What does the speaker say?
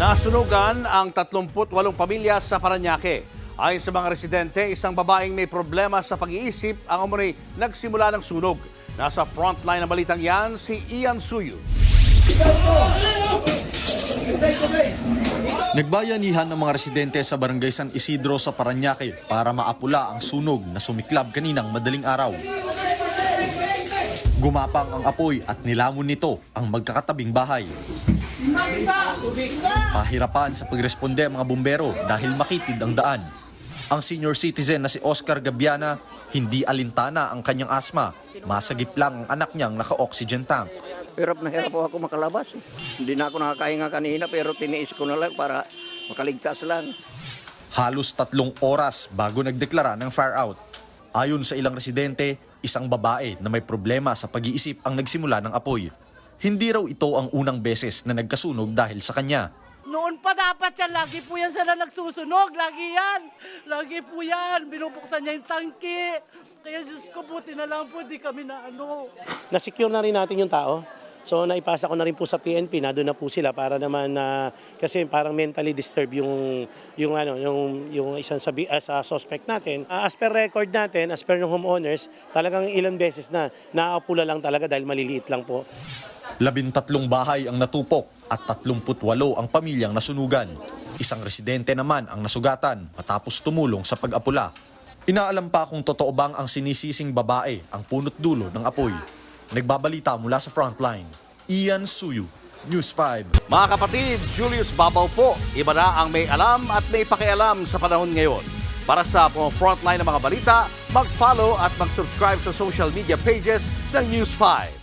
Nasunugan ang 38 pamilya sa Paranaque. Ayon sa mga residente, isang babaeng may problema sa pag-iisip ang umunoy nagsimula ng sunog. Nasa frontline ng balitang yan, si Ian Suyu. Nagbayanihan ng mga residente sa barangay San Isidro sa Paranaque para maapula ang sunog na sumiklab kaninang madaling araw. Gumapang ang apoy at nilamon nito ang magkakatabing bahay. Pahirapan sa pagresponde mga bumbero dahil makitid ang daan. Ang senior citizen na si Oscar Gabiana, hindi alintana ang kanyang asma. Masagip lang ang anak niyang naka-oxygen tank. Hirap na hirap po ako makalabas. Hindi na ako nakakahinga kanina pero tiniis ko na lang para makaligtas lang. Halos tatlong oras bago nagdeklara ng fire out. Ayon sa ilang residente, isang babae na may problema sa pag-iisip ang nagsimula ng apoy. Hindi raw ito ang unang beses na nagkasunog dahil sa kanya. Noon pa dapat yan, lagi po yan sila nagsusunog, lagi yan. Lagi po yan, binubuksan niya yung tangki. Kaya Diyos ko, buti na lang po, di kami na ano. na-secure na rin natin yung tao. So naipasa ko na rin po sa PNP, na doon na po sila para naman na kasi parang mentally disturbed yung yung ano yung yung isang sabi ah, sa suspect natin. Ah, as per record natin, as per ng homeowners, talagang ilang beses na naaapula lang talaga dahil maliliit lang po. Labintatlong bahay ang natupok at 38 ang pamilyang nasunugan. Isang residente naman ang nasugatan matapos tumulong sa pag-apula. Inaalam pa kung totoo bang ang sinisising babae ang punot dulo ng apoy. Nagbabalita mula sa frontline. Ian Suyu, News 5. Mga kapatid, Julius Babaw po. Iba na ang may alam at may pakialam sa panahon ngayon. Para sa mga frontline ng mga balita, mag-follow at mag-subscribe sa social media pages ng News 5.